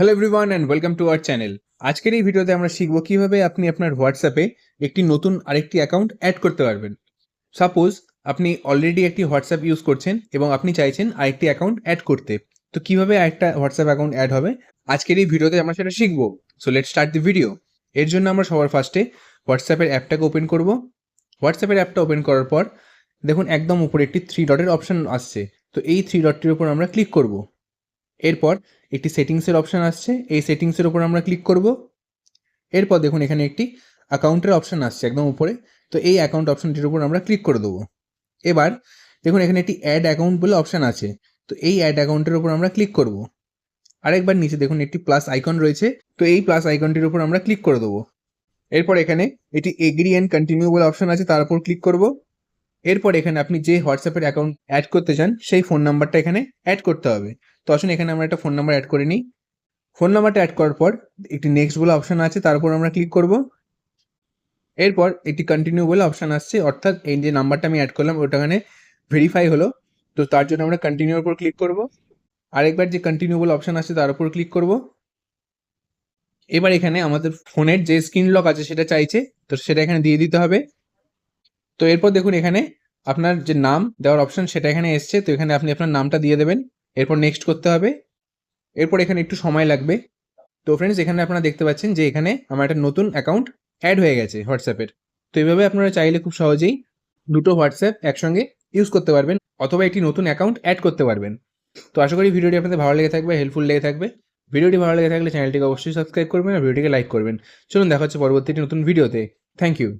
Hello everyone and welcome to our channel আজকের এই ভিডিওতে আমরা শিখব কীভাবে আপনি আপনার হোয়াটসঅ্যাপে একটি নতুন আরেকটি অ্যাকাউন্ট অ্যাড করতে পারবেন। সাপোজ আপনি অলরেডি একটি হোয়াটসঅ্যাপ ইউজ করছেন এবং আপনি চাইছেন আরেকটি অ্যাকাউন্ট অ্যাড করতে। তো কীভাবে একটা হোয়াটসঅ্যাপ অ্যাকাউন্ট অ্যাড হবে? আজকের এই ভিডিওতে আমরা সেটা শিখব। So let start the video এর জন্য আমরা সবার ফার্স্টে হোয়াটসঅ্যাপের অ্যাপটাকে ওপেন করব। হোয়াটসঅ্যাপের অ্যাপটা ওপেন করার পর দেখুন একদম উপরে একটি থ্রি ডটের অপশন আসছে। তো এই থ্রি ডটটির উপর আমরা ক্লিক করব। এরপর একটি সেটিংসের অপশন আসছে। এই সেটিংসের উপর আমরা ক্লিক করব। এরপর দেখুন এখানে একটি অ্যাকাউন্টের অপশন আসছে একদম উপরে। তো এই অ্যাকাউন্ট অপশানটির উপর আমরা ক্লিক করে দেবো। এবার দেখুন এখানে একটি অ্যাড অ্যাকাউন্ট বলে অপশান আছে। তো এই অ্যাড অ্যাকাউন্টের উপর আমরা ক্লিক করব। আরেকবার নিচে দেখুন একটি প্লাস আইকন রয়েছে। তো এই প্লাস আইকনটির উপর আমরা ক্লিক করে দেবো। এরপর এখানে এটি এগ্রি অ্যান্ড কন্টিনিউ বলে অপশন আছে, তার উপর ক্লিক করব। এরপর এখানে আপনি যে হোয়াটসঅ্যাপের অ্যাকাউন্ট অ্যাড করতে চান, সেই ফোন নাম্বারটা এখানে অ্যাড করতে হবে। তো আসুন এখানে আমরা একটা ফোন নাম্বার অ্যাড করে নিই। ফোন নাম্বারটা অ্যাড করার পর একটি নেক্সট বলে অপশান আছে, তার উপর আমরা ক্লিক করব। এরপর একটি কন্টিনিউ বলে অপশন আসছে, অর্থাৎ এই যে নাম্বারটা আমি অ্যাড করলাম, ওটা এখানে ভেরিফাই হলো। তো তার জন্য আমরা কন্টিনিউর উপর ক্লিক করব। আরেকবার যে কন্টিনিউ বলে অপশন আছে তার উপর ক্লিক করব। এবার এখানে আমাদের ফোনের যে স্ক্রিন লক আছে, সেটা চাইছে, তো সেটা এখানে দিয়ে দিতে হবে। তো এরপর দেখুন এখানে আপনার যে নাম দেওয়ার অপশন সেটা এখানে এসছে। তো এখানে আপনি আপনার নামটা দিয়ে দেবেন। এরপর নেক্সট করতে হবে। এরপর এখানে একটু সময় লাগবে। তো ফ্রেন্ডস এখানে আপনারা দেখতে পাচ্ছেন যে এখানে আমার একটা নতুন অ্যাকাউন্ট অ্যাড হয়ে গেছে হোয়াটসঅ্যাপের তো এইভাবে আপনারা চাইলে খুব সহজেই দুটো হোয়াটসঅ্যাপ একসঙ্গে ইউজ করতে পারবেন অথবা একটি নতুন অ্যাকাউন্ট অ্যাড করতে পারবেন। তো আশা করি ভিডিওটি আপনাদের ভালো লেগে থাকবে হেল্পফুল লেগে থাকবে। ভিডিওটি ভালো লেগে থাকলে চ্যানেলটিকে অবশ্যই সাবস্ক্রাইব করবেন আর ভিডিওটিকে লাইক করবেন। চলুন দেখা হচ্ছে পরবর্তী নতুন ভিডিওতে থ্যাংক ইউ